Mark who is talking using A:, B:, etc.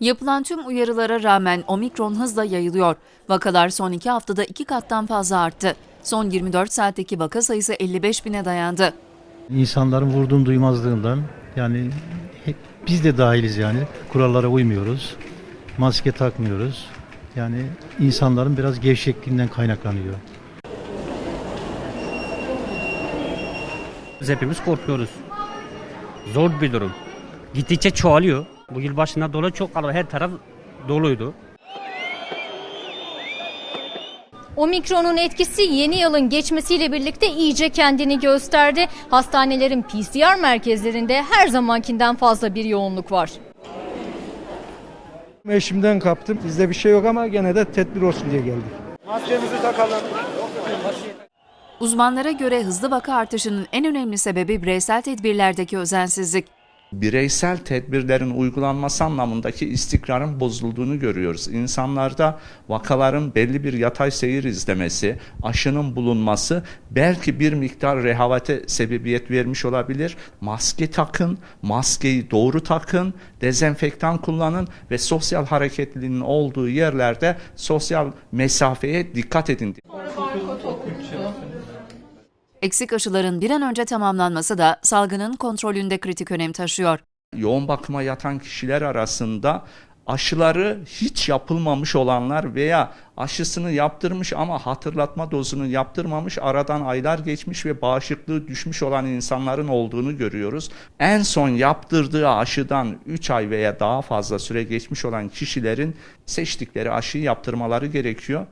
A: Yapılan tüm uyarılara rağmen omikron hızla yayılıyor. Vakalar son iki haftada iki kattan fazla arttı. Son 24 saatteki vaka sayısı 55 bine dayandı.
B: İnsanların vurduğum duymazlığından yani hep biz de dahiliz yani kurallara uymuyoruz. Maske takmıyoruz. Yani insanların biraz gevşekliğinden kaynaklanıyor.
C: Biz hepimiz korkuyoruz. Zor bir durum. Gittikçe çoğalıyor. Bu yıl başında dolayı çok kalabalık. Her taraf doluydu.
D: Omikron'un etkisi yeni yılın geçmesiyle birlikte iyice kendini gösterdi. Hastanelerin PCR merkezlerinde her zamankinden fazla bir yoğunluk var.
E: Eşimden kaptım. Bizde bir şey yok ama gene de tedbir olsun diye geldik.
A: Uzmanlara göre hızlı vaka artışının en önemli sebebi bireysel tedbirlerdeki özensizlik.
F: Bireysel tedbirlerin uygulanması anlamındaki istikrarın bozulduğunu görüyoruz. İnsanlarda vakaların belli bir yatay seyir izlemesi, aşının bulunması belki bir miktar rehavete sebebiyet vermiş olabilir. Maske takın, maskeyi doğru takın, dezenfektan kullanın ve sosyal hareketliliğin olduğu yerlerde sosyal mesafeye dikkat edin.
A: Eksik aşıların bir an önce tamamlanması da salgının kontrolünde kritik önem taşıyor.
F: yoğun bakıma yatan kişiler arasında aşıları hiç yapılmamış olanlar veya aşısını yaptırmış ama hatırlatma dozunu yaptırmamış aradan aylar geçmiş ve bağışıklığı düşmüş olan insanların olduğunu görüyoruz. En son yaptırdığı aşıdan 3 ay veya daha fazla süre geçmiş olan kişilerin seçtikleri aşıyı yaptırmaları gerekiyor.